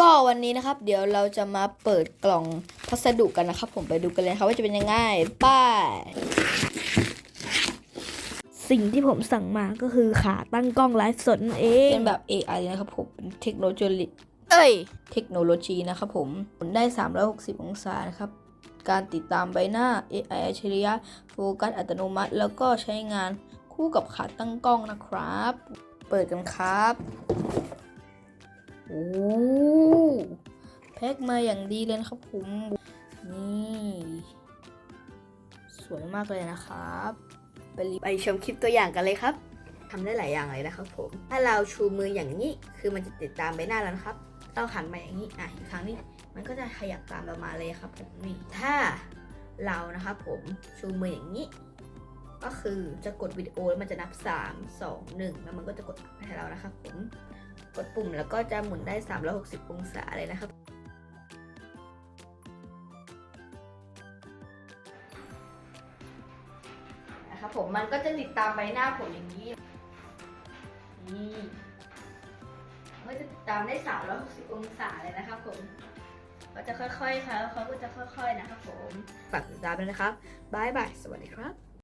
ก็วันนี้นะครับ เดี๋ยวเราจะมาเปิดกล่องพัสดุกันนะครับ ผมไปดูกันเลยนะครับว่าจะเป็นยังไงป้ายสิ่งที่ผมสั่งมาก็คือขาตั้งกล้องไลฟ์สดนั่นเองเป็นแบบ AI นะครับผมเป็นเทคโนโลยีเอ้ย เทคโนโลยีนะครับผมหมุนได้ 360 องศานะครับ การติดตามใบหน้า AI อัจฉริยะโฟกัสอัตโนมัติ แล้วก็ใช้งานคู่กับขาตั้งกล้องนะครับ เปิดกันครับ โอ้แพ็คมาอย่างดีเลยนะครับผมนี่สวยมากเลยนะครับ ไปไปชมคลิปตัวอย่างกันเลยครับทำได้หลายอย่างเลยนะครับผม ถ้าเราชูมืออย่างนี้คือมันจะติดตามใบหน้าเรานะครับเราหันมาอย่างนี้อะอีกครั้งนี้มันก็จะขยับตามเรามาเลยครับผมนี่ถ้าเรานะครับผมชูมืออย่างนี้ ก็คือจะกดวิดีโอแล้วมันจะนับ 3 2 1 แล้วมันก็จะกดให้เรานะครับผมกดปุ่มแล้วก็จะหมุนได้ 360 องศาเลยนะครับนะครับผมมันก็จะติดตามใบหน้าผมอย่างนี้นี่มันก็จะติดตามได้ 360 องศาเลยนะครับผมก็จะค่อยๆค่ะเขาก็จะค่อย ๆ นะครับผม ฝากติดตามด้วยนะครับบายบาย สวัสดีครับ